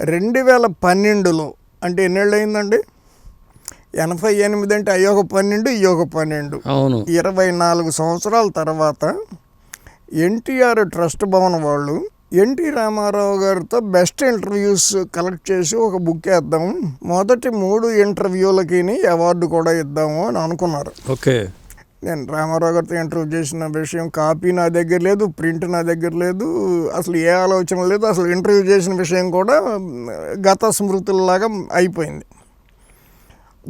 రెండు వేల పన్నెండులో అంటే ఎన్నేళ్ళు అయిందండి ఎనభై ఎనిమిది అంటే అయ్యొక పన్నెండు ఇయ్యొక పన్నెండు. అవును. ఇరవై నాలుగు సంవత్సరాల తర్వాత ఎన్టీఆర్ ట్రస్ట్ భవన్ వాళ్ళు ఎన్టీ రామారావు గారితో బెస్ట్ ఇంటర్వ్యూస్ కలెక్ట్ చేసి ఒక బుక్ వేద్దాం. మొదటి మూడు ఇంటర్వ్యూలకి అవార్డు కూడా ఇద్దాము అని అనుకున్నారు. ఓకే. నేను రామారావు గారితో ఇంటర్వ్యూ చేసిన విషయం కాపీ నా దగ్గర లేదు ప్రింట్ నా దగ్గర లేదు అసలు ఏ ఆలోచన లేదు అసలు ఇంటర్వ్యూ చేసిన విషయం కూడా గత స్మృతులలాగా అయిపోయింది.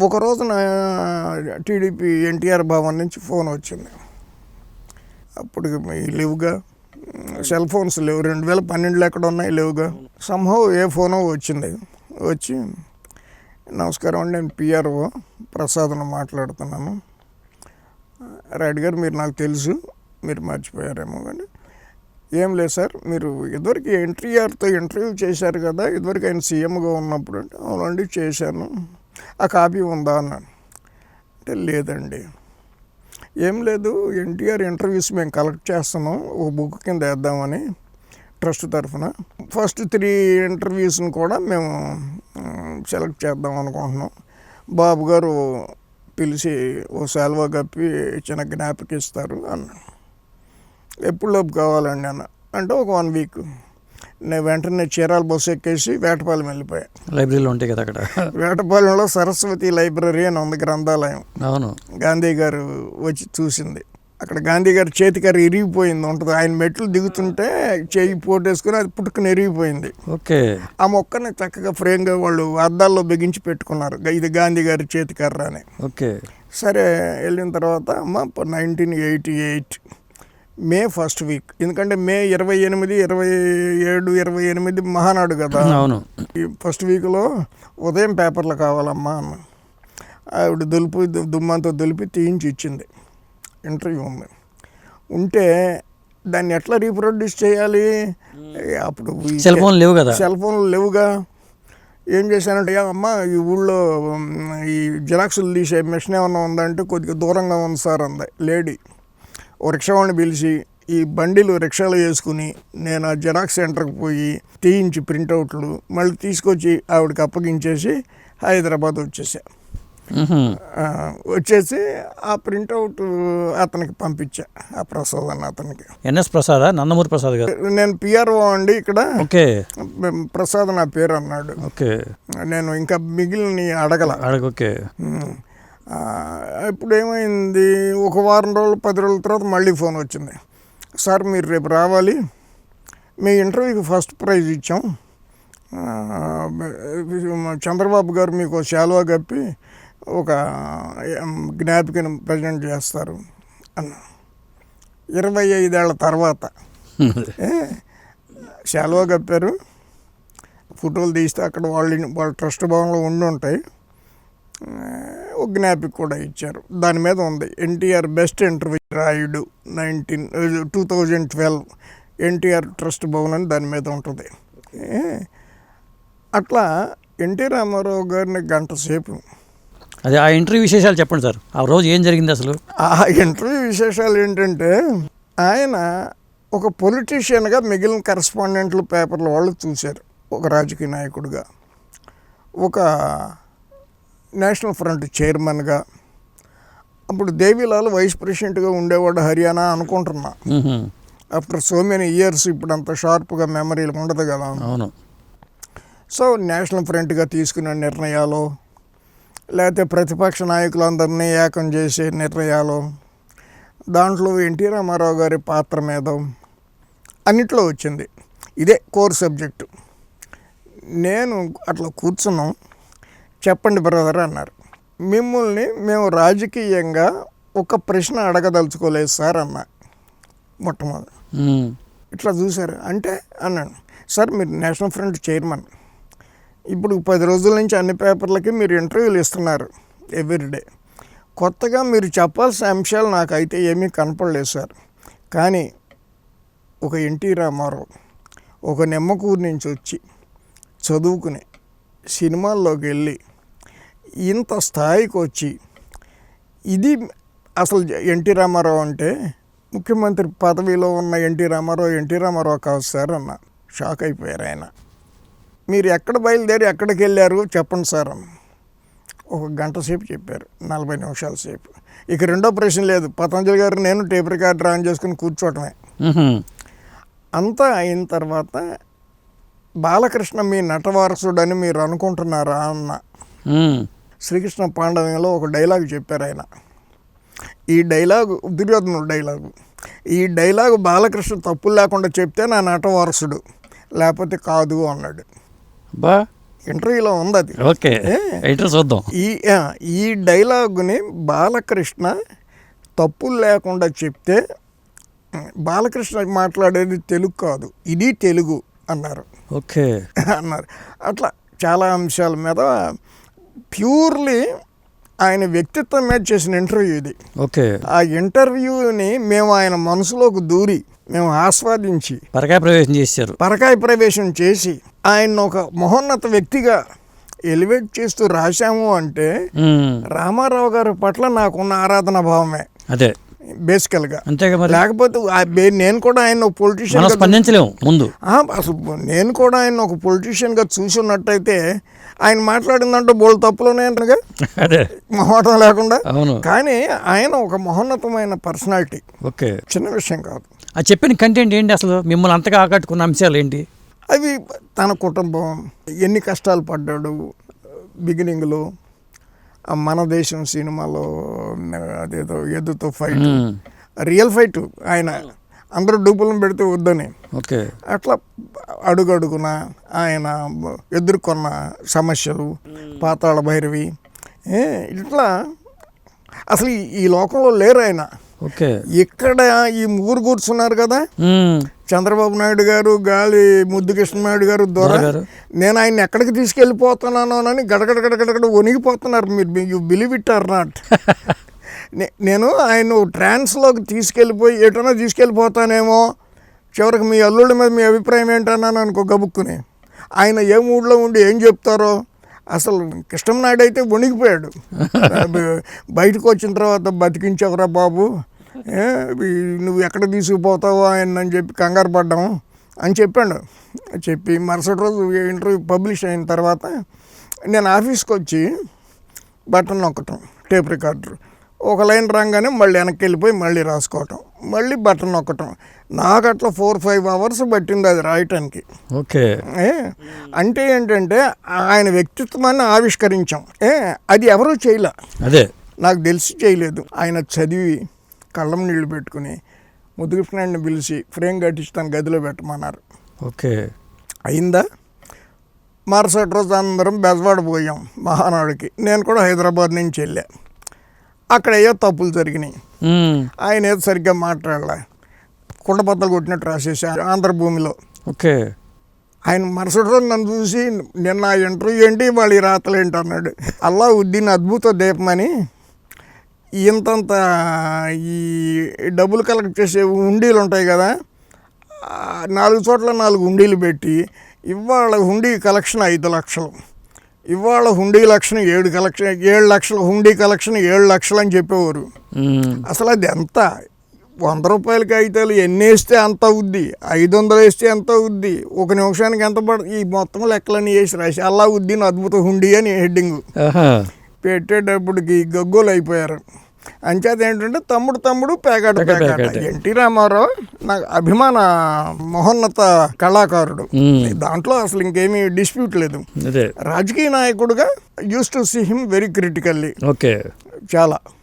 ఒక రోజున టీడీపీ ఎన్టీఆర్ భవన్ నుంచి ఫోన్ వచ్చింది. అప్పుడు లేవుగా సెల్ ఫోన్స్ లేవు రెండు వేల పన్నెండులో ఎక్కడ ఉన్నాయి లేవుగా సంహవ్ ఏ ఫోనో వచ్చింది. వచ్చి నమస్కారం అండి నేను పిఆర్ఓ ప్రసాద్ను మాట్లాడుతున్నాను. రైట్ గారు మీరు నాకు తెలుసు మీరు మర్చిపోయారేమో కానీ. ఏం లేదు సార్ మీరు ఇదివరకు ఎన్టీఆర్తో ఇంటర్వ్యూ చేశారు కదా ఇదివరకు ఆయన సీఎంగా ఉన్నప్పుడు అంటే అవునండి చేశాను. ఆ కాపీ ఉందా అన్నాను. అంటే లేదండి. ఏం లేదు ఎన్టీఆర్ ఇంటర్వ్యూస్ మేము కలెక్ట్ చేస్తున్నాం ఒక బుక్ కింద వేద్దామని ట్రస్ట్ తరఫున. ఫస్ట్ త్రీ ఇంటర్వ్యూస్ని కూడా మేము సెలెక్ట్ చేద్దాం అనుకుంటున్నాం. బాబు గారు పిలిచి ఓ శాల్వా కప్పి చిన్న జ్ఞాపకం ఇస్తారు అన్నాను ఎప్పుడులోపు కావాలండి అన్న. అంటే ఒక వన్ వీక్. నేను వెంటనే చీరాల బస్సు ఎక్కేసి వేటపాలెం వెళ్ళిపోయా. లైబ్రరీలో ఉంటాయి కదా అక్కడ. వేటపాలెంలో సరస్వతి లైబ్రరీ అని ఉంది గ్రంథాలయం. అవును. గాంధీ గారు వచ్చి చూసింది. అక్కడ గాంధీ గారి చేతికర్ర ఇరిగిపోయింది ఉంటుంది. ఆయన మెట్లు దిగుతుంటే చేయి పోటేసుకుని అది పుట్టుకుని ఇరిగిపోయింది ఓకే. ఆ మొక్కని చక్కగా ఫ్రేమ్గా వాళ్ళు అద్దాల్లో బిగించి పెట్టుకున్నారు. ఇది గాంధీ గారి చేతికర్ర అని. ఓకే. సరే వెళ్ళిన తర్వాత అమ్మ nineteen eighty eight May first week. ఎందుకంటే మే ఇరవై ఎనిమిది ఇరవై ఏడు ఇరవై ఎనిమిది మహానాడు కదా. అవును. ఈ ఫస్ట్ వీక్లో ఉదయం పేపర్లు కావాలమ్మా అన్న. ఆవిడ దులిపి దు- దుమ్మంతా దులిపి తీయించి ఇచ్చింది. ఇంటర్వ్యూ ఉంది. ఉంటే దాన్ని ఎట్లా రీప్రొడ్యూస్ చేయాలి? అప్పుడు సెల్ ఫోన్ లేవు కదా? సెల్ ఫోన్లు లేవుగా. ఏం చేశానంటే "యా అమ్మ ఈ ఊళ్ళో ఈ జిరాక్సులు తీసే మిషన్ ఏమన్నా ఉందంటే కొద్దిగా దూరంగా ఉంది సార్ అంది. లేడీ. ఓ రిక్షా వాడిని పిలిచి ఈ బండిలు రిక్షాలో వేసుకుని నేను ఆ జిరాక్స్ సెంటర్కి పోయి తీయించి ప్రింటౌట్లు మళ్ళీ తీసుకొచ్చి ఆవిడకి అప్పగించేసి హైదరాబాద్ వచ్చేసా. వచ్చేసి ఆ ప్రింటౌట్ అతనికి పంపించా ఆ ప్రసాద్ అన్న అతనికి. ఎన్ఎస్ ప్రసాద్? నందమూరి ప్రసాద్ గారు. నేను పిఆర్ఓ అండి ఇక్కడ. ఓకే. ప్రసాద్ నా పేరు అన్నాడు. ఓకే. నేను ఇంకా మిగిలిన అడగల. అడగ ఓకే. ఉమ్. ఆ, ఇప్పుడు ఏమైంది? ఒక వారం రోజులు పది రోజుల తర్వాత మళ్ళీ ఫోన్ వచ్చింది. సార్ మీరు రేపు రావాలి. మీ ఇంటర్వ్యూకి ఫస్ట్ ప్రైజ్ ఇచ్చాం. చంద్రబాబు గారు మీకు శాలువా కప్పి ఒక జ్ఞాపికను ప్రజెంట్ చేస్తారు అన్న. ఇరవై ఐదేళ్ళ తర్వాత ఏ, శాలువా కప్పారు ఫోటోలు తీస్తే అక్కడ వాళ్ళ వాళ్ళ ట్రస్ట్ భవన్లో ఉండి ఉంటాయి. ఒక జ్ఞాపిక కూడా ఇచ్చారు. దాని మీద ఉంది NTR best interview Rayudu nineteen two thousand twelve NTR trust Bhavan అని దాని మీద ఉంటుంది. అట్లా ఎన్టీ రామారావు గారిని గంట సేపు అదే ఆ ఇంటర్వ్యూ విశేషాలు చెప్పండి సార్. ఆ రోజు ఏం జరిగింది అసలు? ఆ ఇంటర్వ్యూ విశేషాలు ఏంటంటే ఆయన ఒక పొలిటీషియన్గా మిగిలిన కరస్పాండెంట్లు పేపర్ల వాళ్ళు చూశారు. ఒక రాజకీయ నాయకుడిగా. ఒక నేషనల్ ఫ్రంట్ చైర్మన్గా. అప్పుడు దేవీలాల్ వైస్ ప్రెసిడెంట్గా ఉండేవాడు హర్యానా అనుకుంటున్నా. ఆఫ్టర్ సో మెనీ ఇయర్స్ ఇప్పుడు అంత షార్ప్గా మెమరీలు ఉండదు కదా. అవును. సో నేషనల్ ఫ్రంట్గా తీసుకునే నిర్ణయాలు లేకపోతే ప్రతిపక్ష నాయకులందరినీ ఏకం చేసే నిర్ణయాలు. దాంట్లో ఎన్టీ రామారావు గారి పాత్ర మీద అన్నిట్లో వచ్చింది. ఇదే కోర్ సబ్జెక్టు. నేను అట్లా కూర్చున్నాం. చెప్పండి బ్రదర్ అన్నారు. మిమ్మల్ని మేము రాజకీయంగా ఒక ప్రశ్న అడగదలుచుకోలేదు సార్ అన్న. మొట్టమొదటి. ఇట్లా చూశారు. అంటే అన్నాను సార్ మీరు నేషనల్ ఫ్రంట్ చైర్మన్. ఇప్పుడు పది రోజుల నుంచి అన్ని పేపర్లకి మీరు ఇంటర్వ్యూలు ఇస్తున్నారు ఎవ్రీడే కొత్తగా మీరు చెప్పాల్సిన అంశాలు నాకైతే ఏమీ కనపడలేదు సార్. కానీ ఒక ఎన్టీ రామారావు ఒక నిమ్మకూరు నుంచి వచ్చి చదువుకుని సినిమాల్లోకి వెళ్ళి ఇంత స్థాయికి వచ్చి ఇది అసలు ఎన్టీ రామారావు అంటే ముఖ్యమంత్రి పదవిలో ఉన్న ఎన్టీ రామారావు ఎన్టీ రామారావు కాదు సార్ అన్న. షాక్ అయిపోయారు ఆయన. మీరు ఎక్కడ బయలుదేరి ఎక్కడికి వెళ్ళారు? చెప్పండి సార్ అని. ఒక గంట సేపు చెప్పారు. నలభై నిమిషాల సేపు. ఇక రెండో ప్రశ్న లేదు. పతంజలి గారు నేను టేప్ రికార్డర్ ఆన్ చేసుకుని కూర్చోవటమే. అంతా అయిన తర్వాత బాలకృష్ణ మీ నటవారసుడని మీరు అనుకుంటున్నారా అన్న. శ్రీకృష్ణ పాండవంలో ఒక డైలాగ్ చెప్పారు ఆయన. ఈ డైలాగు దుర్యోధనుడు డైలాగు. ఈ డైలాగు బాలకృష్ణ తప్పులు లేకుండా చెప్తే నా నటవారసుడు. లేకపోతే కాదు అన్నాడు. బా ఇంటర్వ్యూలో ఉంది అది. ఓకే ఇంటర్ చూద్దాం. ఈ ఈ డైలాగుని బాలకృష్ణ తప్పులు లేకుండా చెప్తే బాలకృష్ణ మాట్లాడేది తెలుగు కాదు ఇది తెలుగు అన్నారు. ఓకే. అన్నారు. అట్లా చాలా అంశాల మీద ప్యూర్లీ ఆయన వ్యక్తిత్వం మీద చేసిన ఇంటర్వ్యూ ఇది. ఓకే. ఆ ఇంటర్వ్యూని మేము ఆయన మనసులోకి దూరి మేము ఆస్వాదించి పరకాయ ప్రవేశం చేశారు. పరకాయ ప్రవేశం చేసి ఆయన ఒక మహోన్నత వ్యక్తిగా ఎలివేట్ చేస్తూ రాశాము అంటే. రామారావు గారి పట్ల నాకున్న ఆరాధన భావమే. అదే. బేసికల్గా లేకపోతే నేను కూడా ఆయన మనం పొలిటీషియన్ స్పందించలేము ముందు. అసలు నేను కూడా ఆయన ఒక పొలిటీషియన్గా చూసున్నట్టయితే ఆయన మాట్లాడిందంటే బోల్ తప్పులున్నాయనగా అదే. మొహమాటం లేకుండా. అవును. కానీ ఆయన ఒక మహోన్నతమైన పర్సనాలిటీ ఓకే. చిన్న విషయం కాదు. ఆ చెప్పిన కంటెంట్ ఏంటి అసలు? మిమ్మల్ని అంతగా ఆకట్టుకున్న అంశాలు ఏంటి? అవి తన కుటుంబం ఎన్ని కష్టాలు పడ్డాడు బిగినింగ్లో మన దేశం సినిమాలో అదేదో ఎద్దుతో ఫైట్. రియల్ ఫైట్ ఆయన అందరూ డూపులను పెడితే వద్దని. ఓకే. అట్లా అడుగడుగున ఆయన ఎదుర్కొన్న సమస్యలు పాతాళ భైరవి. ఇట్లా అసలు ఈ- లోకంలో లేరు ఆయన. ఓకే. ఇక్కడ ఈ ముగ్గురు కూర్చున్నారు కదా. చంద్రబాబు నాయుడు గారు గాలి ముద్దు కృష్ణనాయుడు గారు దొర. నేను ఆయన ఎక్కడికి తీసుకెళ్ళిపోతున్నాను అని గడగడ గడగడ వణిగిపోతున్నారు. మీరు you believe it or not నేను ఆయన ట్రాన్స్లోకి తీసుకెళ్ళిపోయి ఎటైనా తీసుకెళ్ళిపోతానేమో చివరికి మీ అల్లుడి మీద మీ అభిప్రాయం ఏంటన్నాను అనుకో గబుక్కుని. ఆయన ఏ మూడ్లో ఉండి ఏం చెప్తారో అసలు కృష్ణంనాయుడు అయితే వణికిపోయాడు. బయటకు వచ్చిన తర్వాత బతికించవరా బాబు? నువ్వు ఎక్కడ తీసుకుపోతావో ఆయన అని చెప్పి కంగారు పడ్డాం అని చెప్పాడు. చెప్పి మరుసటి రోజు ఇంటర్వ్యూ పబ్లిష్ అయిన తర్వాత నేను ఆఫీస్కి వచ్చి బటన్ నొక్కటం టేప్ రికార్డర్. ఒక లైన్ రాగానే మళ్ళీ వెనక్కి వెళ్ళిపోయి మళ్ళీ రాసుకోవటం మళ్ళీ బటన్ నొక్కటం. నాకు అట్లా ఫోర్ ఫైవ్ అవర్స్ పట్టింది అది రాయటానికి. ఓకే. ఏ? అంటే ఏంటంటే ఆయన వ్యక్తిత్వాన్ని ఆవిష్కరించాం. ఏ? అది ఎవరూ చేయలే. అదే. నాకు తెలిసి చేయలేదు. ఆయన చదివి కళ్ళం నీళ్ళు పెట్టుకుని ముద్దుకృష్ణాన్ని పిలిచి ఫ్రేమ్ కట్టించి తన గదిలో పెట్టమన్నారు. ఓకే. అయిందా? మరుసటి రోజు అందరం బెజవాడ పోయాం మహానాడుకి. నేను కూడా హైదరాబాద్ నుంచి వెళ్ళా. అక్కడ ఏవో తప్పులు జరిగినాయి. ఆయన ఏదో సరిగ్గా మాట్లాడలే. కుండబద్దలు కొట్టినట్టు రాసేసి ఆంధ్రభూమిలో. ఓకే. ఆయన మరుసటి రోజు నన్ను చూసి నిన్న ఆ ఇంటర్వ్యూ ఏంటి వాళ్ళు ఈ రాతలు ఏంటి అన్నాడు. అల్లా ఉద్దీన్ అద్భుత దీపమని ఇంతంత ఈ డబ్బులు కలెక్ట్ చేసే ఉండీలు ఉంటాయి కదా నాలుగు చోట్ల నాలుగు ఉండీలు పెట్టి ఇవాళ హుండీ కలెక్షన్ ఐదు లక్షలు. ఇవాళ హుండీ కలెక్షన్ ఏడు కలెక్షన్ ఏడు లక్షలు హుండీ కలెక్షన్ ఏడు లక్షలు అని చెప్పేవారు. అసలు అది ఎంత? వంద రూపాయల కాగితాలు ఎన్ని వేస్తే అంత అవుద్ది? ఐదు వందలు వేస్తే ఎంత అవుద్ది? ఒక నిమిషానికి ఎంత పడ ఈ మొత్తం లెక్కలన్నీ వేసి రాసి అలా ఉద్దీన్ అద్భుత హుండీ అని హెడ్డింగ్. పెట్టేటప్పటికి గగ్గోలు అయిపోయారు. అంచేత ఏంటంటే తమ్ముడు తమ్ముడు పేకాట పేకాట. ఎన్టీ రామారావు నాకు అభిమాన మహోన్నత కళాకారుడు. దాంట్లో అసలు ఇంకేమీ డిస్ప్యూట్ లేదు. రాజకీయ నాయకుడుగా used to see him very critically. Okay. చాలా.